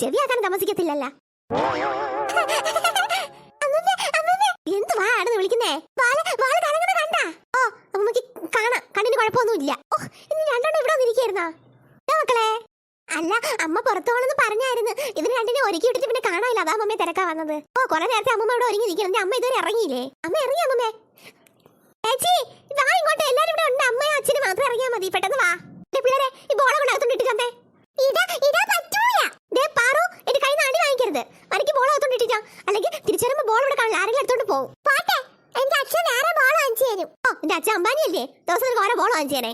ചെവിയാക്കാൻ താമസിക്കത്തില്ലല്ല. എന്തുവാ വിളിക്കുന്നേ? കണ്ടാ. ഓ ഓ ഇവിടെ മക്കളെ. അല്ല അമ്മ പുറത്തു പോണെന്ന് പറഞ്ഞായിരുന്നു. ഇവർ രണ്ടിനെ ഒരുക്കി വിട്ടിട്ട് പിന്നെ കാണാനില്ല. അതാ അമ്മയെ തിരക്കാ വന്നത്. ഓ കുറെ നേരത്തെ അമ്മ ഇവിടെ ഒരുങ്ങി അമ്മ ഇതുവരെ ഇറങ്ങിയില്ലേ? അമ്മ ഇറങ്ങി അമ്മമ്മേ. ചേച്ചി ഇതാ ഇങ്ങോട്ട് എല്ലാരും ഇവിടെ ഉണ്ട് അമ്മയും അച്ഛനും മാത്രം ഇറങ്ങിയാ മതി പെട്ടെന്ന് വാ ദേ പിള്ളേരെ ഈ ബോളെ കൊണ്ട് അകത്തോണ്ട് ഇട്ട് ചന്തേ ഇതാ ഇതാ പറ്റൂല ദേ പാറു എന്റെ കൈ നാടി വാങ്ങിക്കരുത് എനിക്ക് ബോൾ അകത്തോണ്ട് ഇട്ടിട്ടാ അല്ലെങ്കിൽ തിരിച്ചു വരുമ്പോ ബോൾ ഇവിടെ കാണില്ല ആരെങ്കിലും എടുത്തോണ്ട് പോകും പോട്ടെ എന്റെ അച്ഛൻ വേറെ തരും ഓ എന്റെ അച്ഛൻ അമ്പാനി അല്ലേ ദിവസം ഓരോ ബോൾ വാങ്ങിച്ചേനെ.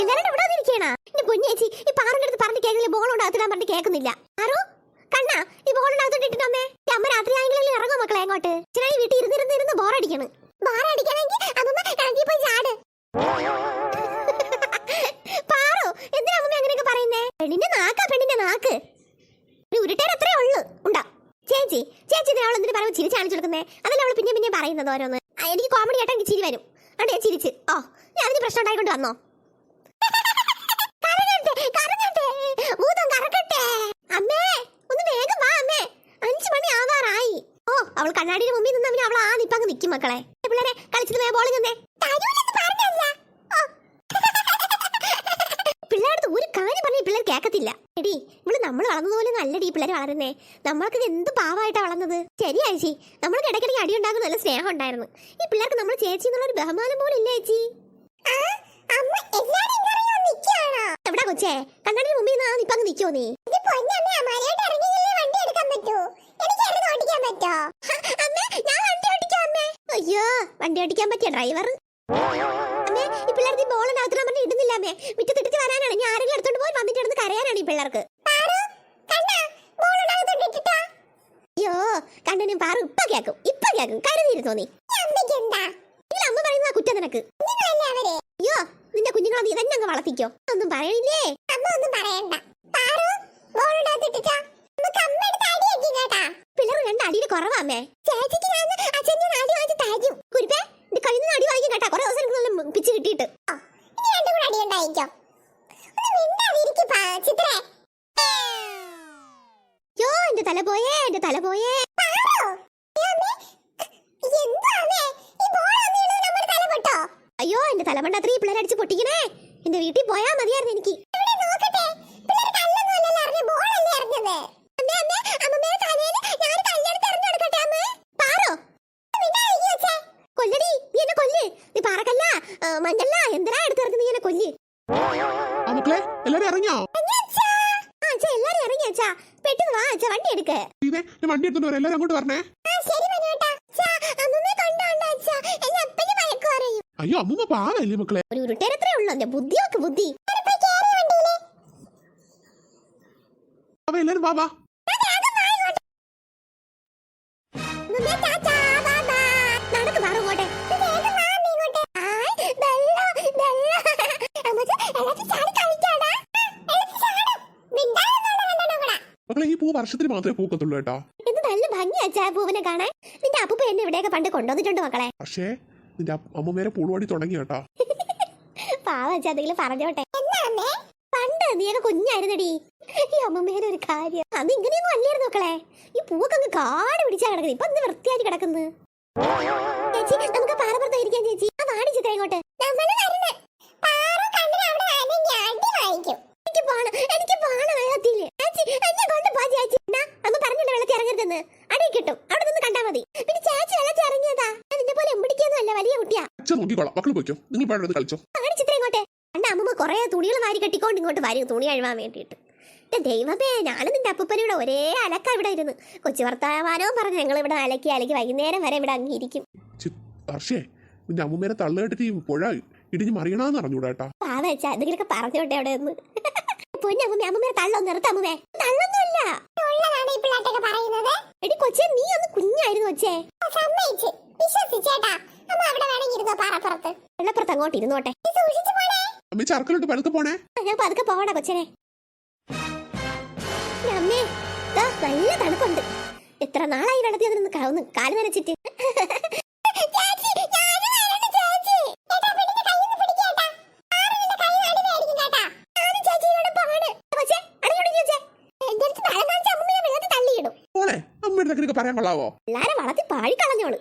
എല്ലാരും ഇവിടെ വന്നിരിക്കണ എന്റെ കുഞ്ഞേച്ചി ഈ പാറിന്റെ അടുത്ത് പറഞ്ഞ് കേൾക്കില്ല ബോൾ ഉണ്ടാകത്തിടാൻ പറഞ്ഞ് കേൾക്കുന്നില്ല. ആരോ? കണ്ണാ ഈ ബോൾ അകത്തോണ്ട് ഇട്ടിട്ട് അമ്മേ. അമ്മ രാത്രി ആയെങ്കിലും ഇറങ്ങും മക്കളെ അങ്ങോട്ട്? ചില വീട്ടിൽ ഇരുന്നിരുന്ന് ഇരുന്ന് ബോറടിക്കണം ബോറടിക്കണമെങ്കിൽ അമ്മ കിണറ്റിൽ പോയി ചാട്. പാറു എന്തിനാ അമ്മ അങ്ങനെയൊക്കെ പറയുന്നേ? പെണ്ണിന്റെ നാക്കാ പെണ്ണിന്റെ നാക്ക്. ഒരു ഉരുട്ടേർ അത്രേ ഉള്ളു. ഉണ്ടാ? ചേച്ചി ചേച്ചി അവൾ എന്തിനു പറയുമ്പോൾ ചിരി കാണിച്ചു കൊടുക്കുന്നേ? അതല്ല അവൾ പിന്നെ പിന്നെ പറയുന്നത് ഓരോന്ന്. എനിക്ക് കോമഡി കേട്ടാ എനിക്ക് ചിരി വരും. അവിടെ ഞാൻ ചിരിച്ച്. ഓ ഞാൻ അതിന് പ്രശ്നം ഉണ്ടായിക്കൊണ്ട് വന്നോ. അമ്മേ ഒന്ന് വേഗം വാ അമ്മേ. അഞ്ചു മണി ആവാറായി. ഓ അവൾ കണ്ണാടിയുടെ മുമ്പിൽ നിന്ന് അവൾ ആ നിപ്പങ്ങ് നിൽക്കും മക്കളെ. പിള്ളേരെ കളിച്ചത് വേ ബോളിൽ നിന്നേ പിള്ളേരുടെ ഒരു കാര്യം പറഞ്ഞ ഈ പിള്ളേർ കേൾക്കത്തില്ല എടി ഇവൾ നമ്മൾ വളർന്നതുപോലെ നല്ലടി പിള്ളേർ വളരുന്നേ. നമ്മൾക്ക് എന്ത് പാവമായിട്ടാ വളർന്നത്? ശരിയാ ചേച്ചി നമ്മൾക്ക് ഇടയ്ക്കിടയ്ക്ക് അടി ഉണ്ടാകുന്ന നല്ല സ്നേഹം ഉണ്ടായിരുന്നു. ഈ പിള്ളേർക്ക് നമ്മൾ ചേച്ചി എന്നുള്ള ഒരു ബഹുമാനം പോലും ഇല്ല ചേച്ചി. എവിടാ കൊച്ചേ? കണ്ണാടിന് മുമ്പിൽ നിന്ന് ഇപ്പൊ അങ്ങ് നിക്കോ നീ അയ്യോ വണ്ടി ഓടിക്കാൻ പറ്റിയ ഡ്രൈവർ. അമ്മേ ഈ പിള്ളേർക്ക് ബോളിനകത്തിടാൻ പറഞ്ഞ് ഇടുന്നില്ലാമേ മുറ്റത്തിട്ടിട്ട് വരാനാണ്. ഞാൻ ആരെങ്കിലും എടുത്തോണ്ട് പോയി വന്നിട്ട് ഇടുന്ന് കരയാനാണ് ഈ പിള്ളേർക്ക്. അയ്യോ കണ്ണനും പാറു ഇപ്പ കേക്കും. ഇപ്പ കേക്കും. കരുതിയിരുന്നോ നീ? ഇതിൽ അമ്മ പറയുന്ന കുറ്റം നിനക്ക്. അയ്യോ നിന്റെ കുഞ്ഞുങ്ങളെ നീ തന്നെ അങ്ങ് വളർത്തിക്കോ. ഒന്നും പറയണില്ലേ? അമ്മ ഒന്നും പറയണ്ട. പിള്ളേർ രണ്ട് അടിയിൽ കുറവാമേ ചേച്ചിക്ക് ഞാൻ അച്ഛന്റെ അടി വാങ്ങിച്ച് തരും. കുരിപ്പേ കഴിഞ്ഞ അടി വാങ്ങിക്കും കേട്ടാ. കുറെ ദിവസം എനിക്ക് നല്ല പിച്ച് കിട്ടിയിട്ട്. യോ എന്റെ തല പോയേ എന്റെ തല പോയേ. അയ്യോ എന്റെ തലമണ്ട അത്രയും പിള്ളേരെ അടിച്ച് പൊട്ടിക്കണേ. എന്റെ വീട്ടിൽ പോയാ മതിയായിരുന്നു എനിക്ക്. അമ്മേ, അമ്മേ, അമ്മമ്മേടെ തലയിൽ ഞാൻ കല്ലെടുത്ത് എറിഞ്ഞ് കൊടുക്കട്ടെ, അമ്മേ? പാറോ? കൊല്ലടി നീ എന്നെ കൊല്ല് നീ പാറക്കല്ല ആ, മഞ്ഞല്ല എന്തിനാ എടുത്തെറിഞ്ഞ് നീ എന്നെ കൊല്ല്. മക്കളെ എല്ലാരും ഇറങ്ങിയോ? എല്ലാരും ഇറങ്ങി അച്ഛാ. പെട്ടെന്ന് വാ അച്ഛാ വണ്ടി എടുക്ക്. ഇതേ ഞാൻ വണ്ടി എടുത്തോണ്ട് വരാം. എല്ലാരും അങ്ങോട്ട് വരണേ. അയ്യോ അമ്മൂമ്മ പാവല്ലേ മക്കളെ? ഒരു ഉരുട്ടേരത്രേ ഉള്ളൂ എന്റെ ബുദ്ധി നോക്ക് ബുദ്ധി. എല്ലാരും വാ വാ. മക്കളെ ഈ പൂ വർഷത്തിൽ മാത്രമേ പൂക്കത്തുള്ളൂ കേട്ടോ. ഇത് നല്ല ഭംഗിയാ അച്ഛാ പൂവിനെ കാണാൻ. നിന്റെ അപ്പൂപ്പ എന്നെ ഇവിടെയൊക്കെ പണ്ട് കൊണ്ടുവന്നിട്ടുണ്ട് മക്കളെ. പക്ഷേ നിന്റെ അമ്മമ്മേരെ പൂളുവടി തുടങ്ങി കേട്ടോ. പാവ അച്ഛാ എന്തെങ്കിലും പറഞ്ഞോട്ടെ. പണ്ട് നീയൊക്കെ കുഞ്ഞായിരുന്നടി. ഈ അമ്മമ്മേടെ ഒരു കാര്യം. അത് ഇങ്ങനെയൊന്നും അല്ലായിരുന്നു മക്കളെ. ഈ പൂവൊക്കെ അങ്ങ് കാട് പിടിച്ചാ കിടക്കുന്നത് ഇപ്പൊ എന്ത് വൃത്തിയായിട്ട് കിടക്കുന്നു. ചേച്ചി നമുക്ക് പാറപ്പുറത്ത് ഇരിക്കാൻ ചേച്ചി. ആ വാടി ചിത്ര ഇങ്ങോട്ട്. എനിക്ക് പോണം എനിക്ക് പോണം വെള്ളത്തിൽ ചേച്ചി എന്നെ കൊണ്ട് പോ ചേച്ചി എന്നാ, അമ്മ പറഞ്ഞിട്ട് വെള്ളത്തിൽ ഇറങ്ങരുതെന്ന് അടി കിട്ടും അവിടെ നിന്ന് കണ്ടാ മതി പിന്നെ ചേച്ചി വെള്ളത്തിൽ ഇറങ്ങിയതാ ഞാൻ നിന്നെ പോലെ എമ്പിടിക്കൊന്നും അല്ല വലിയ നോക്കിക്കോളാം മക്കൾ പോയിക്കോ. നിങ്ങൾ പാടുന്നത് കളിച്ചോ. അങ്ങനെ ചിത്രം ഇങ്ങോട്ടെ. എന്റെ അമ്മ കുറെ തുണികൾ വാരി കെട്ടിക്കൊണ്ട് ഇങ്ങോട്ട് വരും തുണി കഴുവാൻ വേണ്ടിയിട്ട്. ദൈവമേ ഞാനും നിന്റെ അപ്പൂപ്പനും ഒരേ അലക്ക ഇവിടെ ഇരുന്ന്. കൊച്ചു വർത്തമാനവും പറഞ്ഞ് ഞങ്ങൾ ഇവിടെ അലക്കി അലക്കി വൈകുന്നേരം വരെ ഇവിടെ അങ്ങിരിക്കും ഹർഷേ നിന്റെ അമ്മമ്മേരെ തള്ളുകെട്ടിട്ട് ഈ പുഴ ഇടിഞ്ഞ് മറിയണമെന്ന് അറിഞ്ഞൂടാ കേട്ടാ പാവ വെച്ചാ എന്തെങ്കിലുമൊക്കെ പറഞ്ഞോട്ടെ അവിടെ ഒന്ന് പൊന്നമ്മമ്മ അമ്മമ്മേരെ തള്ളോ നിർത്തമ്മേ പറയുന്നത്? എടി കൊച്ചേ നീ ഒന്ന് കുഞ്ഞായിരുന്നു കൊച്ചേ. വെള്ളപ്പുറത്ത് അങ്ങോട്ട് ഇരുന്നോട്ടെ. അമ്മ ചർക്കലോട്ട് പഴുത്ത് പോണേ. ആ, ഞാൻ പതുക്കെ പോകണ കൊച്ചനെ. അമ്മേ ദാ നല്ല തണുപ്പുണ്ട്. എത്ര നാളായി വെള്ളത്തിൽ കവന്ന് കാൽ നനച്ചിട്ട് കൊച്ചേ, അടങ്ങി ഒടുങ്ങി കൊച്ചേ. എന്തെങ്കിലും നിനക്ക് പറയാൻ കൊള്ളാവോ? പിള്ളേരെ വളർത്തി പാടിക്കളഞ്ഞോൾ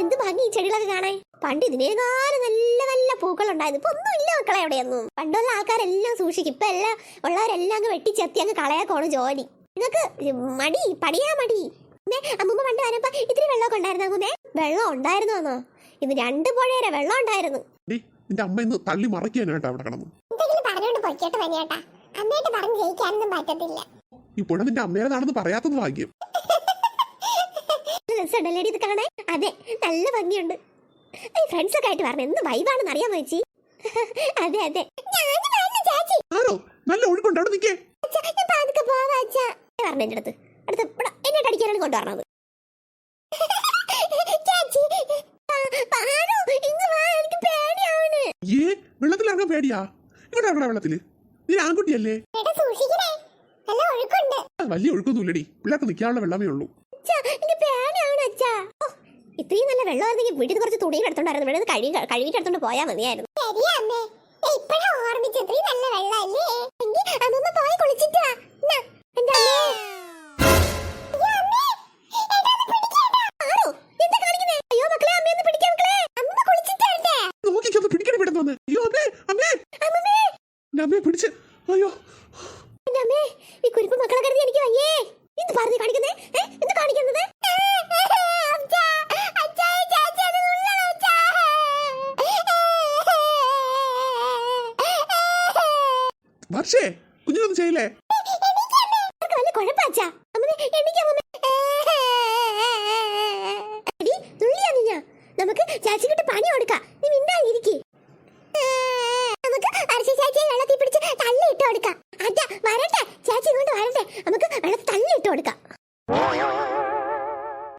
എന്ത് ഭംഗി ഈ ചെടികളൊക്കെ കാണാൻ. പണ്ട് ഇതിനേക്കാളും നല്ല നല്ല പൂക്കൾ ഉണ്ടായിരുന്നു ഇപ്പൊ ഒന്നും ഇല്ല മക്കളെ എവിടെയൊന്നും പണ്ടുള്ള ആൾക്കാരെല്ലാം സൂക്ഷിക്കും. ഇപ്പൊ എല്ലാം ഉള്ളവരെല്ലാം അങ്ങ് വെട്ടിച്ചെത്തി അങ്ങ് കളയാക്കോണ് ജോലി. നിങ്ങൾക്ക് മടി പടിയാ മടി. അമ്മേ, അമ്മൂമ്മ പണ്ട് വരപ്പോ ഇത്തിരി വെള്ളമൊക്കെ ഉണ്ടായിരുന്നു. അമ്മൂമ്മേ വെള്ളം ഉണ്ടായിരുന്നോന്നോ? ഇത് രണ്ട് പുഴയരെ വെള്ളം ഉണ്ടായിരുന്നു. നിന്റെ അമ്മ ഇന്ന് തള്ളി മറയ്ക്കാനായിട്ടാ അവിടെ കിടന്നു. എന്തെങ്കിലും പറഞ്ഞോണ്ട് പൊയ്ക്കോട്ട് വനിയേട്ടാ അമ്മയായിട്ട് പറഞ്ഞ് ജയിക്കാനൊന്നും പറ്റത്തില്ല. ഇപ്പോഴും പുഴ നിന്റെ അമ്മേതാണെന്ന് പറയാത്തത് ഭാഗ്യം. രസമുണ്ടല്ലേ ഇത് കാണാൻ? അതെ നല്ല ഭംഗിയുണ്ട്. ഈ ഫ്രണ്ട്സ് ഒക്കെ ആയിട്ട് പറഞ്ഞു എന്ത് വൈബാണെന്ന് അറിയാൻ വെച്ചി അതെ അതെ. ആരോ നല്ല ഒഴുക്കുണ്ട്. അവിടെ നിൽക്കേ പറഞ്ഞു എന്റെ അടുത്ത്. അടുത്ത് ഇവിടെ എന്നെ അടിക്കാനാണ് കൊണ്ടുവരണത്. വെള്ളത്തിലിറങ്ങാൻ പേടിയാ? ഇവിടെ ഇറങ്ങണ വെള്ളത്തിൽ. നീ ആൺകുട്ടിയല്ലേ? വലിയ ഒഴുക്കൊന്നുമില്ലടി. പിള്ളേർക്ക് നിൽക്കാനുള്ള വെള്ളമേ ഉള്ളൂ. ഇത്രയും നല്ല വെള്ളമായിരുന്നെങ്കിൽ വീട്ടിൽ കുറച്ച് തുണികൾ എടുത്തോണ്ടായിരുന്നു. ഇവിടെ കഴുകി കഴുകിട്ട് എടുത്തോണ്ട് പോയാൽ മതിയായിരുന്നു. നോക്കിക്കൊന്ന് പിടിക്കണ ഇവിടെ വന്ന്. അയ്യോ അമ്മേ അമ്മേ. എന്റെ അമ്മയെ പിടിച്ച്. അയ്യോ. എന്റെ അമ്മേ, ഈ കുരുപ്പ് മക്കളെ കരുതി എനിക്ക് വയ്യേ. എന്ത് പറഞ്ഞു കാണിക്കുന്നേ? എന്ത് കാണിക്കുന്നത്. വർഷേ കുഞ്ഞിനൊന്നും ചെയ്യില്ലേ. നമുക്ക് ചാച്ചിക്കിട്ട് പണി കൊടുക്കാം.